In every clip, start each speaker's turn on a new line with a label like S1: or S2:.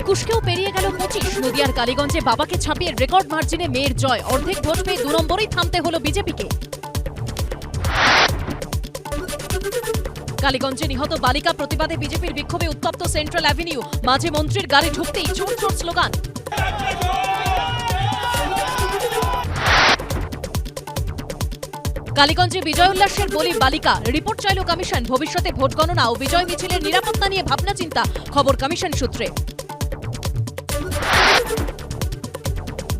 S1: একুশকেও পেরিয়ে গেল পঁচিশ। নদিয়ার কালীগঞ্জে বাবাকে ছাপিয়ে রেকর্ড মার্জিনে মেয়ের জয়। অর্ধেক ভোট পেয়ে দু নম্বরেই থামতে হলো বিজেপিকে। কালীগঞ্জে নিহত বালিকা প্রতিবাদে বিজেপির বিক্ষোভে উত্তপ্ত সেন্ট্রাল অ্যাভিনিউ। মাঝে মন্ত্রীর গাড়ি ঢুকতেই চোর চোর স্লোগান। কালীগঞ্জে বিজয় উল্লাসের বলি বালিকা। রিপোর্ট চাইল কমিশন। ভবিষ্যতে ভোট গণনা ও বিজয় মিছিলের নিরাপত্তা নিয়ে ভাবনা চিন্তা খবর কমিশন সূত্রে।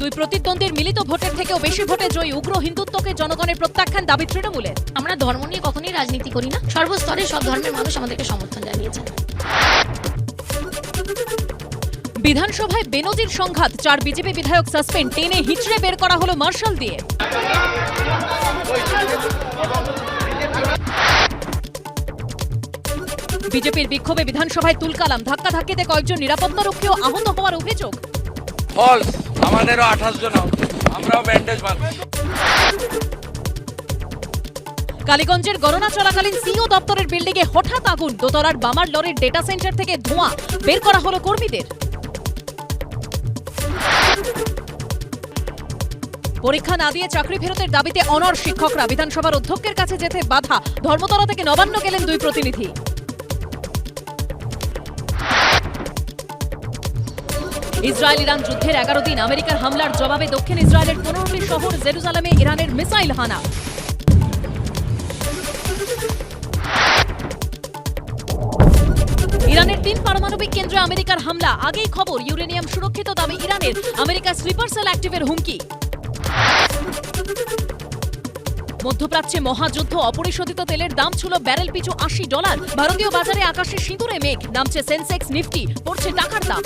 S1: দুই প্রতিদ্বন্দ্বীর মিলিত ভোটের থেকেও বেশি ভোটে জয়ী উগ্র হিন্দুত্বকে জনগণের প্রত্যাখ্যান দাবি তৃণমূলের
S2: আমরা ধর্ম নিয়ে কখনোই রাজনীতি করি না। সর্বস্তরে সব ধর্মের মানুষ আমাদেরকে সমর্থন জানিয়েছেন
S1: বিধানসভায় বেনজির সংঘাত চার বিজেপি বিধায়ক সাসপেন্ড টেনে হিচড়ে বের করা হলো মার্শাল দিয়ে। বিজেপির বিক্ষোভে বিধানসভায় তুলকালাম ধাক্কাধাক্কিতে কয়েকজন নিরাপত্তারক্ষীও আহত হওয়ার অভিযোগ।
S3: ফলস আমাদেরও আঠাশ জন আমরাও ব্যান্ডেজ বাঁধছি।
S1: কালীগঞ্জের গণনা চলাকালীন সিও দপ্তরের বিল্ডিংয়ে হঠাৎ আগুন দোতলার বামার লরির ডেটা সেন্টার থেকে ধোঁয়া বের করা হলো কর্মীদের। পরীক্ষা না দিয়ে চাকরি ফেরতের দাবিতে অনর শিক্ষকরা বিধানসভার অধ্যক্ষের কাছে যেতে বাধা ধর্মতলা থেকে নবান্ন গেলেন দুই প্রতিনিধি। ইসরায়েল ইরান যুদ্ধের এগারো দিন আমেরিকার হামলার জবাবে দক্ষিণ ইসরায়েলের পনেরোটি শহর জেরুজালেমে ইরানের মিসাইল হানা। ইরানের তিন পারমাণবিক কেন্দ্রে আমেরিকার হামলা। আগেই খবর, ইউরেনিয়াম সুরক্ষিত দাবি ইরানের। আমেরিকা স্লিপার সেল অ্যাক্টিভের হুমকি। মধ্যপ্রাচ্যে মহাযুদ্ধ, অপরিশোধিত তেলের দাম ছিল ব্যারেল পিছু আশি ডলার। ভারতীয় বাজারে আকাশে সিঁদুরে মেঘ, নামছে সেন্সেক্স নিফটি, পড়ছে টাকার দাম।